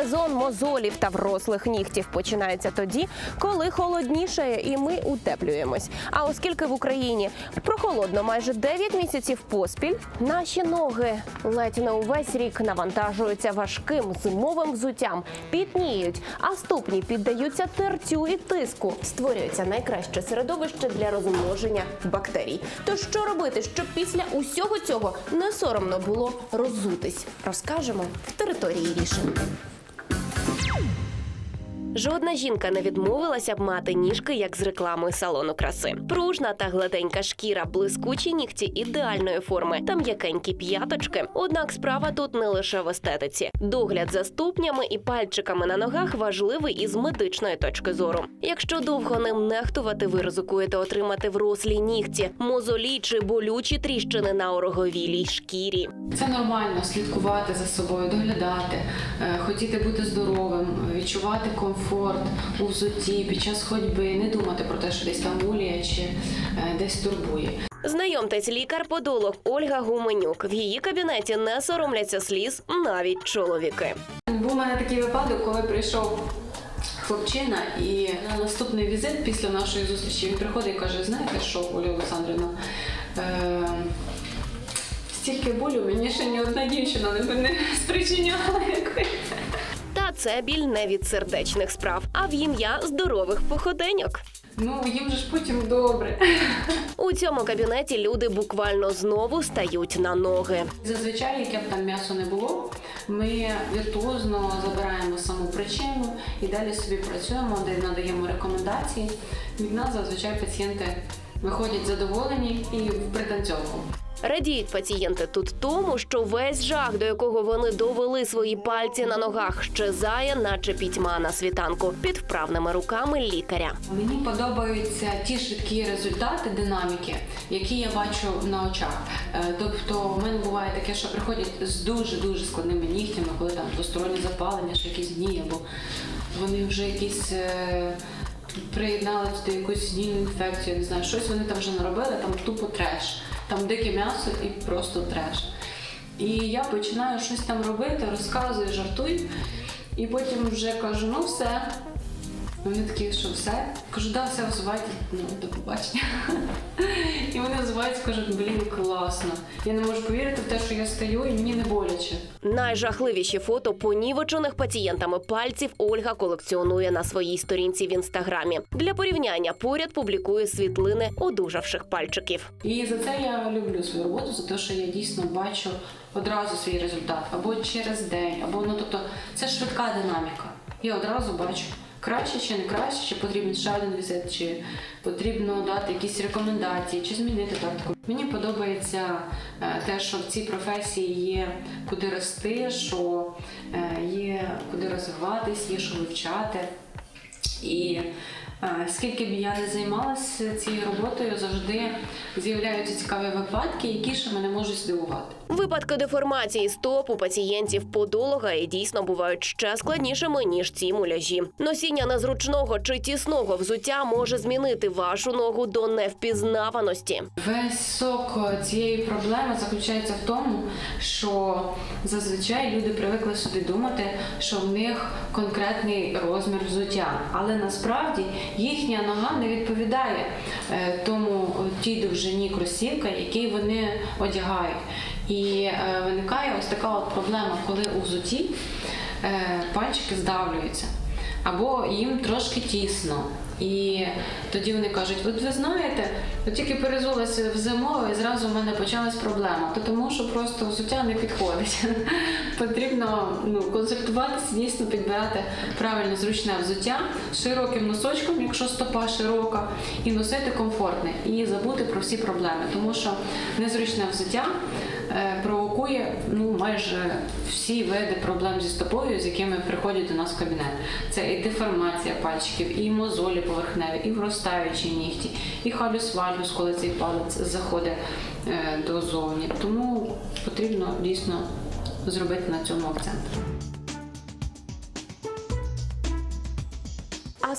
Сезон мозолів та врослих нігтів починається тоді, коли холоднішає, і ми утеплюємось. А оскільки в Україні прохолодно майже 9 місяців поспіль, наші ноги ледь не увесь рік навантажуються важким зимовим взуттям, пітніють, а ступні піддаються тертю і тиску. Створюється найкраще середовище для розмноження бактерій. То що робити, щоб після усього цього не соромно було роззутись? Розкажемо в території рішень. Жодна жінка не відмовилася б мати ніжки, як з реклами салону краси. Пружна та гладенька шкіра, блискучі нігті ідеальної форми та м'якенькі п'яточки. Однак справа тут не лише в естетиці. Догляд за ступнями і пальчиками на ногах важливий із медичної точки зору. Якщо довго ним нехтувати, ви ризикуєте отримати врослі нігті, мозолі чи болючі тріщини на ороговілій шкірі. Це нормально слідкувати за собою, доглядати, е, хотіти бути здоровим, відчувати комфорт у взутті під час ходьби, не думати про те, що десь там гуліє чи е, десь турбує. Знайомтесь, лікар-подолог Ольга Гуменюк. В її кабінеті не соромляться сліз навіть чоловіки. Був у мене такий випадок, коли прийшов хлопчина, і на наступний візит після нашої зустрічі він приходить і каже: знаєте що, Оля Олександрівна? Е- Стільки болю мені ще ні одна дівчина не, спричиняла. як ви». Та це біль не від сердечних справ, а в ім'я здорових походеньок. Ну, їм же ж потім добре. У цьому кабінеті люди буквально знову стають на ноги. Зазвичай, яке б там м'ясо не було, ми віртуозно забираємо саму причину і далі собі працюємо, де надаємо рекомендації. Від нас зазвичай пацієнти виходять задоволені і в пританцьовку. Радіють пацієнти тут тому, що весь жах, до якого вони довели свої пальці на ногах, щезає, наче пітьма на світанку, під вправними руками лікаря. Мені подобаються ті швидкі результати динаміки, які я бачу на очах. Е, Тобто, в мене буває таке, що приходять з дуже дуже складними нігтями, коли там двостороннє запалення, що якісь дні, або вони вже якісь. Е, Приєднали до якусь гнійну інфекцію, не знаю, щось вони там вже наробили, там тупо треш, там дике м'ясо і просто треш. І я починаю щось там робити, розказую, жартую, і потім вже кажу, ну все, вони такі, що все? Кажу, да, все взувайте, ну, до побачення. І вони взуваються, кажуть, блін, класно. Я не можу повірити в те, що я стою і мені не боляче. Найжахливіші фото понівечених пацієнтами пальців Ольга колекціонує на своїй сторінці в інстаграмі. Для порівняння поряд публікує світлини одужавших пальчиків. І за це я люблю свою роботу, за те, що я дійсно бачу одразу свій результат, або через день, або ну тобто це швидка динаміка. Я одразу бачу. Краще чи не краще, чи потрібен ще один візит, чи потрібно дати якісь рекомендації, чи змінити тактику. Мені подобається е, те, що в цій професії є куди рости, що е, є куди розвиватись, є що вивчати. І е, скільки б я не займалася цією роботою, завжди з'являються цікаві випадки, які ще мене можуть здивувати. Випадки деформації стоп у пацієнтів подолога і дійсно бувають ще складнішими ніж ці муляжі. Носіння незручного чи тісного взуття може змінити вашу ногу до невпізнаваності. Весь сок цієї проблеми заключається в тому, що зазвичай люди привикли собі думати, що в них конкретний розмір взуття, але насправді їхня нога не відповідає е, тому тій довжині кросівка, який вони одягають. І е, виникає ось така от проблема, коли у взуті е, пальчики здавлюються або їм трошки тісно. І тоді вони кажуть: от ви знаєте, от тільки перезулася в зимове, і зразу в мене почалась проблема. То тому, що просто взуття не підходить. Потрібно ну, консультуватися, дійсно підбирати правильно зручне взуття з широким носочком, якщо стопа широка, і носити комфортне, і забути про всі проблеми, тому що незручне взуття провокує ну, майже всі види проблем зі стопою, з якими приходять до нас в кабінет. Це і деформація пальчиків, і мозолі поверхневі, і вростаючі нігті, і халюс вальгус, коли цей палець заходить до дозовні. Тому потрібно дійсно зробити на цьому акцент.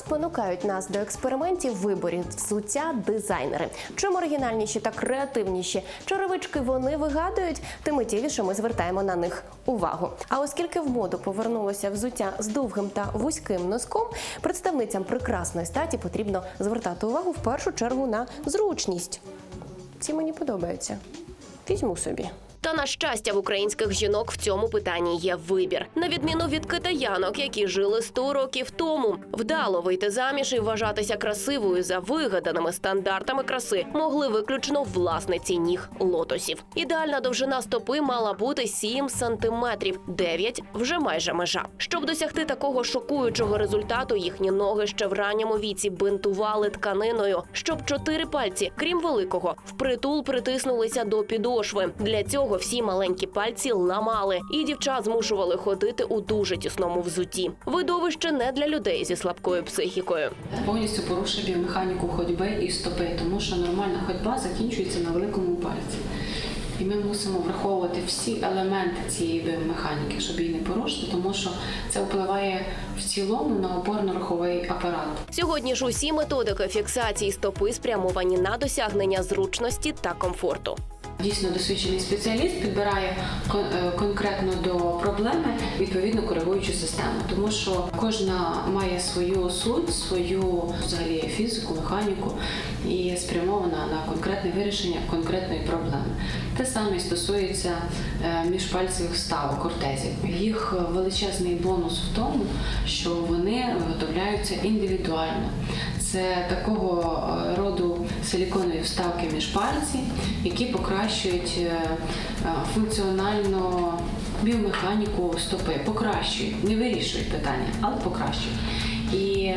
Спонукають нас до експериментів в виборі взуття дизайнери. Чим оригінальніші та креативніші черевички вони вигадують, тим миттєвіше ми звертаємо на них увагу. А оскільки в моду повернулося взуття з довгим та вузьким носком, представницям прекрасної статі потрібно звертати увагу в першу чергу на зручність. Ці мені подобаються. Візьму собі. Та на щастя, в українських жінок в цьому питанні є вибір. На відміну від китаянок, які жили 100 років тому, вдало вийти заміж і вважатися красивою за вигаданими стандартами краси могли виключно власниці ніг лотосів. Ідеальна довжина стопи мала бути 7 сантиметрів, 9 – вже майже межа. Щоб досягти такого шокуючого результату, їхні ноги ще в ранньому віці бинтували тканиною, щоб чотири пальці, крім великого, впритул притиснулися до підошви. Для цього всі маленькі пальці ламали, і дівчат змушували ходити у дуже тісному взутті. Видовище не для людей зі слабкою психікою. Повністю порушує біомеханіку ходьби і стопи, тому що нормальна ходьба закінчується на великому пальці. І ми мусимо враховувати всі елементи цієї біомеханіки, щоб її не порушити, тому що це впливає в цілому на опорно-руховий апарат. Сьогодні ж усі методики фіксації стопи спрямовані на досягнення зручності та комфорту. Дійсно досвідчений спеціаліст підбирає е, конкретно до проблеми відповідно коригуючу систему, тому що кожна має свою суть, свою взагалі фізику, механіку і спрямована на конкретне вирішення конкретної проблеми. Те саме стосується е, міжпальцевих вставок, ортезів. Їх величезний бонус в тому, що вони виготовляються індивідуально. Це такого е, роду силіконові вставки між пальці, які покращують е, е, функціональну біомеханіку стопи. Покращують, не вирішують питання, але покращують. І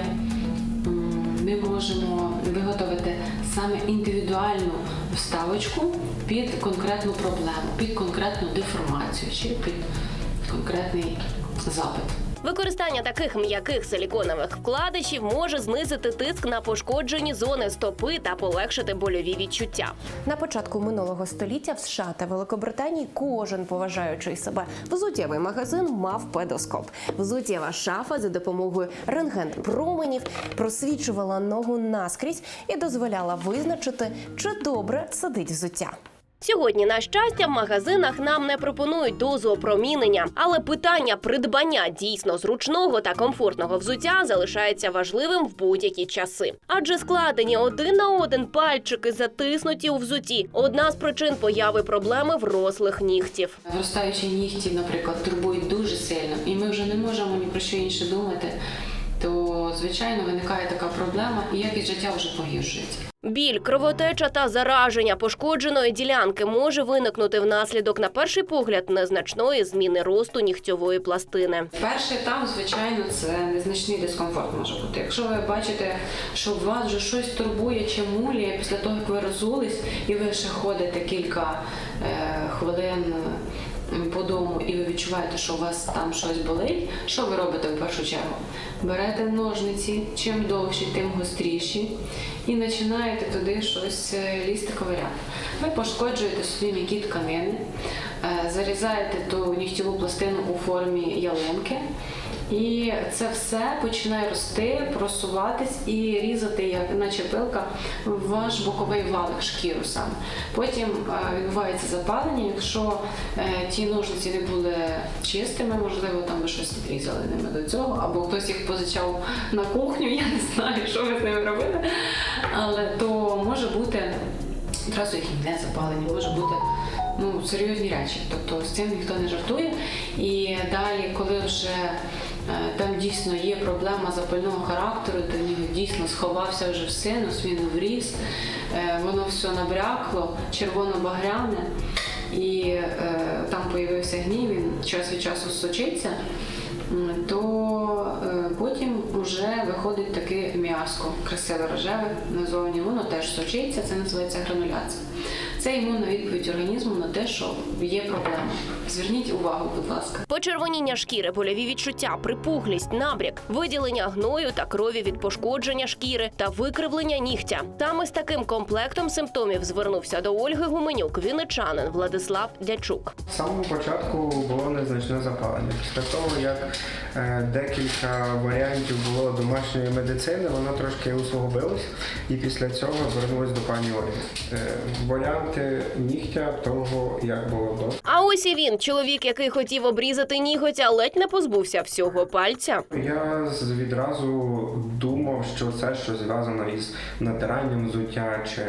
ми можемо виготовити саме індивідуальну вставочку під конкретну проблему, під конкретну деформацію чи під конкретний запит. Використання таких м'яких силіконових вкладишів може знизити тиск на пошкоджені зони стопи та полегшити больові відчуття. На початку минулого століття в США та Великобританії кожен поважаючий себе взуттєвий магазин мав педоскоп. Взуттєва шафа за допомогою рентген-променів просвічувала ногу наскрізь і дозволяла визначити, чи добре сидить взуття. Сьогодні, на щастя, в магазинах нам не пропонують дозу опромінення, але питання придбання дійсно зручного та комфортного взуття залишається важливим в будь-які часи. Адже складені один на один пальчики затиснуті у взуті одна з причин появи проблеми врослих нігтів. Виростаючі нігті, наприклад, турбують дуже сильно, і ми вже не можемо ні про що інше думати. Звичайно виникає така проблема, і якість життя вже погіршується. Біль, кровотеча та зараження пошкодженої ділянки може виникнути внаслідок, на перший погляд, незначної зміни росту нігтьової пластини. Перший етап, звичайно, це незначний дискомфорт може бути. Якщо ви бачите, що вас вже щось турбує чи муліє після того, як ви розулись, і ви ще ходите кілька е, хвилин по дому, і ви відчуваєте, що у вас там щось болить, що ви робите в першу чергу? Берете ножниці, чим довші, тим гостріші, і починаєте туди щось е, лізти ковиряти. Ви пошкоджуєте собі м'які тканини, е, зарізаєте ту нігтєву пластину у формі ялинки. І це все починає рости, просуватись і різати, як наче пилка, ваш боковий валик, шкіру саме. Потім е, відбувається запалення. Якщо е, ті ножниці не були чистими, можливо, там ви щось відрізали ними до цього, або хтось їх позичав на кухню, я не знаю, що ви з ними робили. Але то може бути одразу їхнє запалення, може бути ну, серйозні речі. Тобто з цим ніхто не жартує. І далі, коли вже там дійсно є проблема запального характеру, до нього дійсно сховався вже в синус, він вріс, е, воно все набрякло, червоно-багряне, і е, там появився гній, він час від часу сочиться. То е, потім вже виходить таке м'яско, красиве рожеве назовні, воно теж сочиться, це називається грануляція. це імунна відповідь організму на те, що є проблема. Зверніть увагу, будь ласка. Почервоніння шкіри, больові відчуття, припуглість, набряк, виділення гною та крові від пошкодження шкіри та викривлення нігтя. Саме з таким комплектом симптомів звернувся до Ольги Гуменюк, вінничанин Владислав Дячук. З самого початку було незначне запалення. Після того, як е, декілька варіантів було домашньої медицини, воно трошки усугубилось, і після цього звернулось до пані Ольги. Е, варіанти нігтя того, як було до. А ось і він, чоловік, який хотів обрізати ніготь, а ледь не позбувся всього пальця. Я відразу думав, що це щось зв'язано із натиранням взуття, чи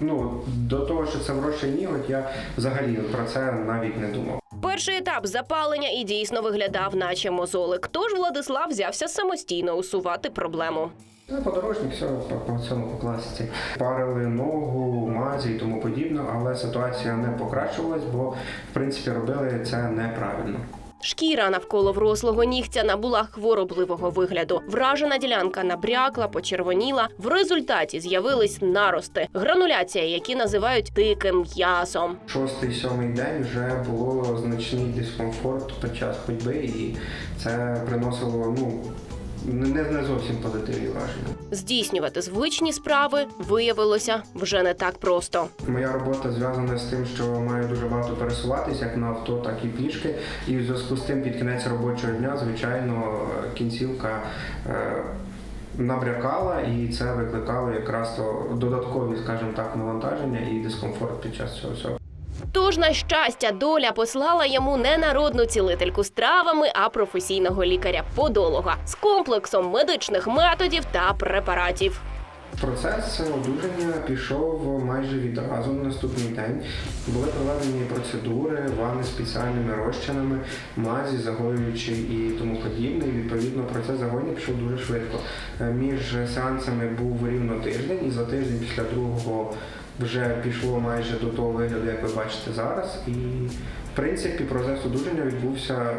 ну до того, що це вросший ніготь, я взагалі про це навіть не думав. Перший етап запалення і дійсно виглядав, наче мозолик. Тож Владислав взявся самостійно усувати проблему. Ну, подорожник, все по, по цьому по класиці. Парили ногу, мазі і тому подібне, але ситуація не покращувалась, бо в принципі робили це неправильно. Шкіра навколо врослого нігтя набула хворобливого вигляду. Вражена ділянка набрякла, почервоніла. В результаті з'явились нарости, грануляція, які називають диким м'ясом. Шостий сьомий день вже було значний дискомфорт під час ходьби, і це приносило ну не, не зовсім позитивні враження. Здійснювати звичні справи виявилося вже не так просто. Моя робота зв'язана з тим, що маю дуже багато пересуватись як на авто, так і пішки. І в зв'язку з тим під кінець робочого дня, звичайно, кінцівка е, набрякала, і це викликало якраз то додаткові, скажімо так, навантаження і дискомфорт під час цього всього. Тож, на щастя, доля послала йому не народну цілительку з травами, а професійного лікаря-подолога з комплексом медичних методів та препаратів. Процес одужання пішов майже відразу на наступний день. Були проведені процедури, ванни спеціальними розчинами, мазі, загоюючі і тому подібне. І відповідно процес загоєння пішов дуже швидко. Е, Між сеансами був рівно тиждень, і за тиждень після другого вже пішло майже до того вигляду, як ви бачите зараз. І в принципі процес одужання відбувся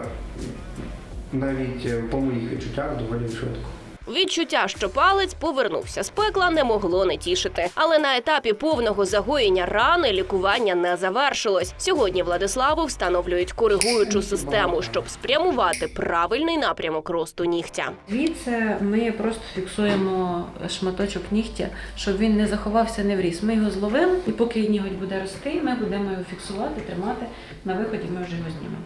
навіть е, по моїх відчуттях доволі швидко. Відчуття, що палець повернувся з пекла, не могло не тішити. Але на етапі повного загоєння рани лікування не завершилось. Сьогодні Владиславу встановлюють коригуючу систему, щоб спрямувати правильний напрямок росту нігтя. Звідси ми просто фіксуємо шматочок нігтя, щоб він не заховався, не вріс. Ми його зловимо, і поки ніготь буде рости, ми будемо його фіксувати, тримати. На виході ми вже його знімемо.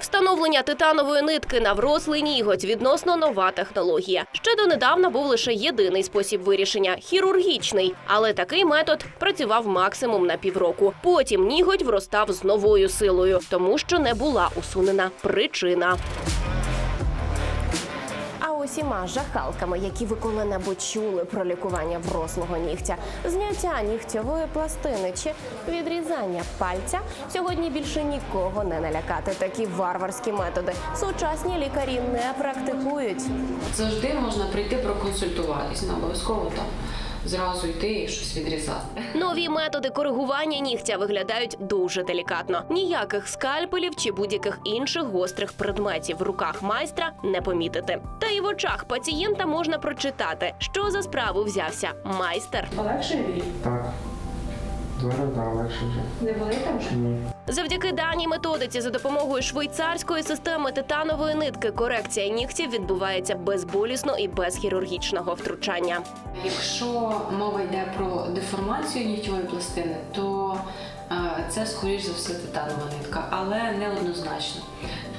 Встановлення титанової нитки на врослий ніготь відносно нова технологія. Ще донедавна був лише єдиний спосіб вирішення хірургічний, але такий метод працював максимум на півроку. Потім ніготь вростав з новою силою, тому що не була усунена причина. Усіма жахалками, які ви коли-небудь чули про лікування врослого нігтя, зняття нігтєвої пластини чи відрізання пальця, сьогодні більше нікого не налякати. Такі варварські методи сучасні лікарі не практикують. Завжди можна прийти проконсультуватись, не обов'язково там зразу йти і щось відрізати. Нові методи коригування нігтя виглядають дуже делікатно. Ніяких скальпелів чи будь-яких інших гострих предметів в руках майстра не помітити. Та й в очах пацієнта можна прочитати, що за справу взявся майстер. Полегшує біль? Так. Зараз да, легше вже. Не болить там вже? Ні. Завдяки даній методиці за допомогою швейцарської системи титанової нитки корекція нігтів відбувається безболісно і без хірургічного втручання. Якщо мова йде про деформацію нігтєвої пластини, то е, це скоріш за все титанова нитка, але не однозначно.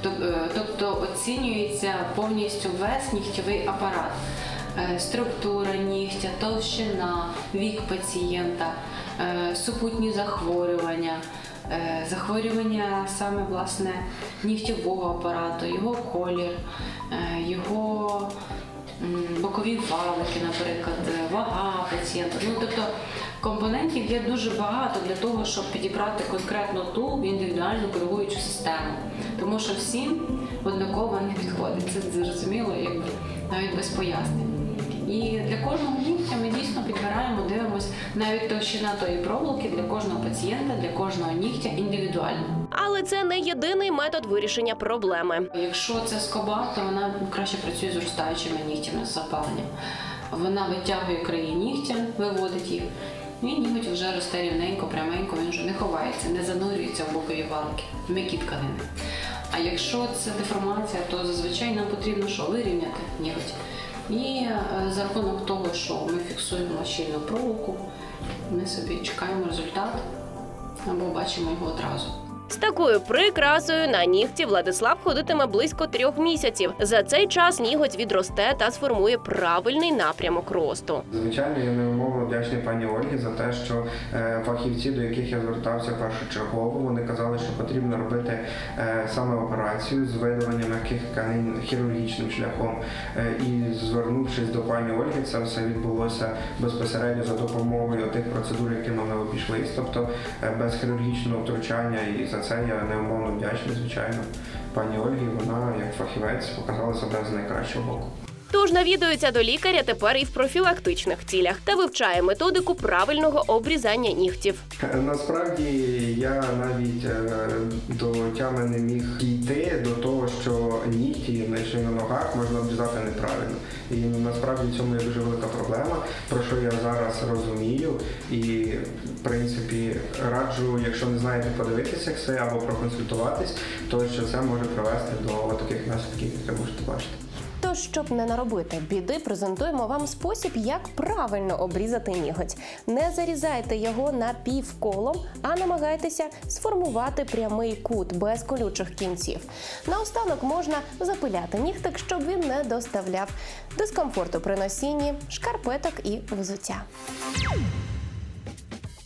Е, Тобто оцінюється повністю весь нігтєвий апарат. Е, Структура нігтя, товщина, вік пацієнта, супутні захворювання, е, захворювання саме власне нігтєвого апарату, його колір, е, його бокові валики, наприклад, е, вага пацієнта. Ну тобто компонентів є дуже багато для того, щоб підібрати конкретно ту індивідуальну коригуючу систему. Тому що всім однаково не підходить. Це зрозуміло, якби навіть без пояснень. І для кожного нігтя ми дійсно підбираємо, дивимося навіть товщина тої проволоки для кожного пацієнта, для кожного нігтя індивідуально. Але це не єдиний метод вирішення проблеми. Якщо це скоба, то вона краще працює з ростаючими нігтями з запаленням. Вона витягує краї нігтя, виводить їх І ніготь вже росте рівненько, пряменько, він вже не ховається, не занурюється в бокові балки, в м'які тканини. А якщо це деформація, то зазвичай нам потрібно що вирівняти ніготь. І е, за рахунок того, що ми фіксуємо щільну проволоку, ми собі чекаємо результат або бачимо його одразу. З такою прикрасою на нігті Владислав ходитиме близько трьох місяців. За цей час ніготь відросте та сформує правильний напрямок росту. Звичайно, я неумовно вдячний пані Ольгі за те, що е, фахівці, до яких я звертався першочергово, вони казали, що потрібно робити е, саме операцію з видаленням м'яких тканин хірургічним шляхом. Е, і звернувшись до пані Ольги, це все відбулося безпосередньо за допомогою тих процедур, якими ми обійшлись, тобто без хірургічного втручання. І за це я неумовно вдячний, звичайно, пані Ольгі. Вона як фахівець показала себе з найкращого боку. Тож навідується до лікаря тепер і в профілактичних цілях та вивчає методику правильного обрізання нігтів. Насправді я навіть е, до тями не міг дійти до того, що нігті на ще на ногах можна обрізати неправильно. І насправді в цьому є дуже велика проблема, про що я зараз розумію. І в принципі раджу, якщо не знаєте, подивитися це або проконсультуватись, то що це може привести до таких наслідків, які ви можете бачити. Тож, щоб не наробити біди, презентуємо вам спосіб, як правильно обрізати ніготь. Не зарізайте його напівколом, а намагайтеся сформувати прямий кут без колючих кінців. Наостанок можна запиляти нігтик, щоб він не доставляв дискомфорту при носінні, шкарпеток і взуття.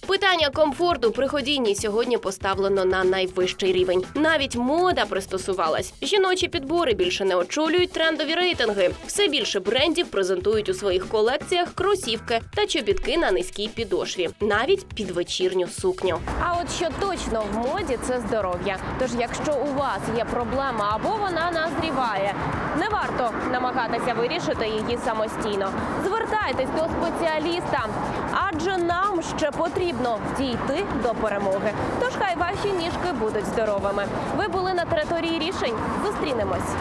Питання комфорту при ходінні сьогодні поставлено на найвищий рівень. Навіть мода пристосувалась. Жіночі підбори більше не очолюють трендові рейтинги. Все більше брендів презентують у своїх колекціях кросівки та чобітки на низькій підошві, навіть під вечірню сукню. А от що точно в моді, це здоров'я. Тож, якщо у вас є проблема або вона назріває, не варто намагатися вирішити її самостійно. Звертайтесь до спеціаліста, адже нам ще потрібно дійти до перемоги. Тож хай ваші ніжки будуть здоровими. Ви були на території рішень. Зустрінемось.